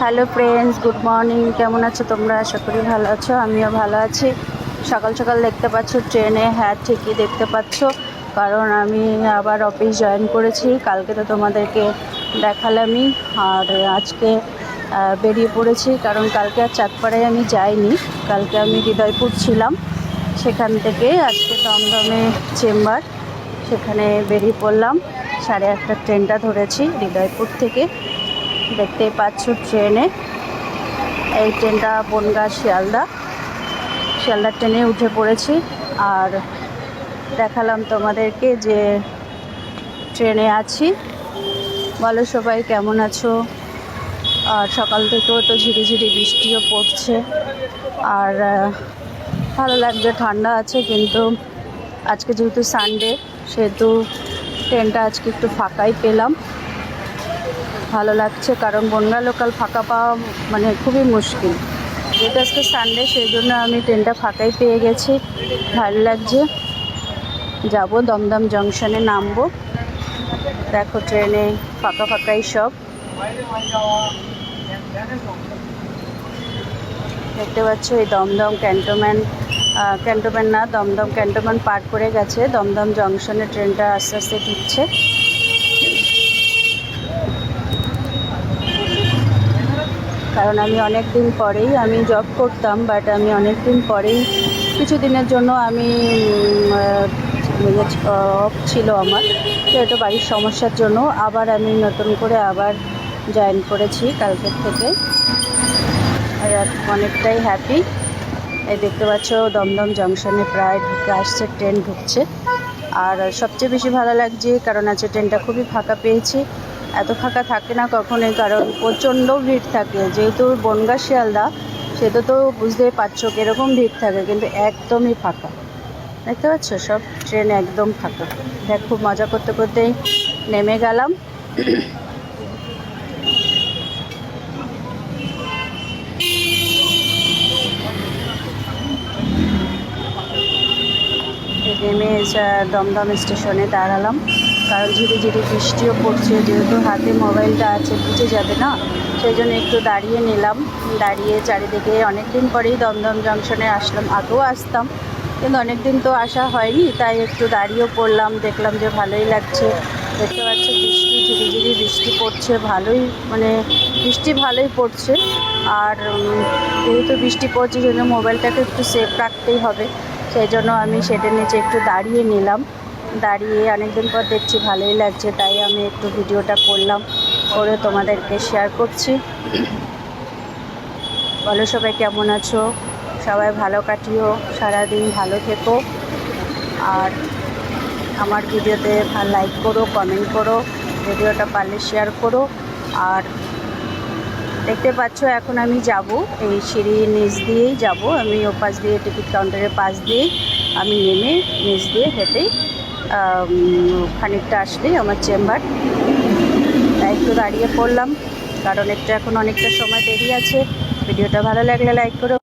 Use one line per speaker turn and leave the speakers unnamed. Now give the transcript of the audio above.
Hello friends, good morning. কেমন আছো তোমরা? আশা করি ভালো আছো, আমিও ভালো আছি। সকাল সকাল দেখতে পাচ্ছ, ট্রেনে হ্যাঁ ঠিকই দেখতে পাচ্ছ। কারণ আমি আবার অফিস জয়েন করেছি। কালকে তো তোমাদেরকে দেখালামই। আর আজকে বেরিয়ে পড়েছি। কারণ কালকে আর চাঁদপাড়ায় আমি যাইনি। কালকে আমি হৃদয়পুর ছিলাম। সেখান থেকে আজকে দমদমে চেম্বার। সেখানে বেরিয়ে পড়লাম। সাড়ে আটটার ট্রেনটা ধরেছি হৃদয়পুর থেকে। দেখতেই পাচ্ছ ট্রেনে। এই ট্রেনটা বনগাঁ শিয়ালদা। শিয়ালদার ট্রেনে উঠে পড়েছি আর দেখালাম তোমাদেরকে যে ট্রেনে আছি। বলো সবাই কেমন আছো? আর সকাল থেকেও তো ঝিরিঝিরি বৃষ্টিও পড়ছে। আর ভালো লাগছে ঠান্ডা আছে কিন্তু আজকে যেহেতু সানডে সেহেতু ট্রেনটা আজকে একটু ফাঁকাই পেলাম। ভালো লাগছে, কারণ বনগা লোকাল ফাঁকা পাওয়া মানে খুবই মুশকিল। যেহেতু আজকে সানডে সেই জন্য আমি ট্রেনটা ফাঁকাই পেয়ে গেছি। ভালো লাগছে। যাব দমদম জংশনে নামবো। দেখো ট্রেনে ফাঁকা ফাঁকাই সব। দেখতে পাচ্ছ এই দমদম ক্যান্টনমেন্ট ক্যান্টনমেন্ট না, দমদম ক্যান্টনমেন্ট পার করে গেছে। দমদম জংশনে ট্রেনটা আস্তে আস্তে ঢুকছে কারণ আমি অনেক দিন পরেই আমি জব করতাম বাট আমি অনেক দিন পরেই কিছু দিনের জন্য আমি অফ ছিল আমার। তো এটা বাড়ির সমস্যার জন্য আবার আমি নতুন করে আবার জয়েন করেছি কালকের থেকে। আর অনেকটাই হ্যাপি এই দেখতে পাচ্ছ, দমদম জংশনে প্রায় ঢুকে আসছে ট্রেন ঢুকছে। আর সবচেয়ে বেশি ভালো লাগছে, কারণ আছে ট্রেনটা খুবই ফাঁকা পেয়েছি। এত ফাঁকা থাকে না কখনোই, কারণ প্রচণ্ড ভিড় থাকে। যেহেতু বনগা শিয়ালদা, সেটা তো তো বুঝতেই পারছ কীরকম ভিড় থাকে, কিন্তু একদমই ফাঁকা। দেখতে পাচ্ছ? সব ট্রেন একদম ফাঁকা। দেখ, খুব মজা করতে করতেই নেমে গেলাম। নেমে দমদম স্টেশনে দাঁড়ালাম। কারণ ঝিরি ঝিরি বৃষ্টিও পড়ছে, যেহেতু হাতে মোবাইলটা আছে, বুঝে যাবে না। সেই জন্য একটু দাঁড়িয়ে নিলাম। দাঁড়িয়ে চারিদিকে অনেক দিন পরেই দমদম জংশনে আসলাম, আগেও আসতাম। কিন্তু অনেক দিন তো আসা হয়নি, তাই একটু দাঁড়িয়েও পড়লাম, দেখলাম যে ভালোই লাগছে। দেখতে পাচ্ছি বৃষ্টি ঝিরি ঝিরি বৃষ্টি পড়ছে, ভালোই মানে বৃষ্টি ভালোই পড়ছে। আর যেহেতু বৃষ্টি পড়ছে, সেই জন্য মোবাইলটাকে একটু সেফ রাখতেই হবে। সেই জন্য আমি সেটার নিচে একটু দাঁড়িয়ে নিলাম। দাঁড়িয়ে অনেকদিন পর দেখছি ভালোই লাগছে, তাই আমি একটু ভিডিওটা করলাম, করে তোমাদেরকে শেয়ার করছি। বলো সবাই কেমন আছো? সবাই ভালো কাটিও, সারাদিন ভালো থেকো। আর আমার ভিডিওতে লাইক করো কমেন্ট করো, ভিডিওটা পারলে শেয়ার করো। আর দেখতে পাচ্ছ, এখন আমি যাব, এই সিঁড়ির নিচ দিয়েই যাব। আমি ও পাশ দিয়ে টিকিট কাউন্টারের পাশ দিয়েই আমি নেমে নিচ দিয়ে হেঁটেই খানিকটা আসলেই আমার চেম্বার। একটু দাঁড়িয়ে পড়লাম, কারণ একটা এখন অনেকটা সময় দেরি আছে। ভিডিওটা ভালো লাগলে লাইক করো।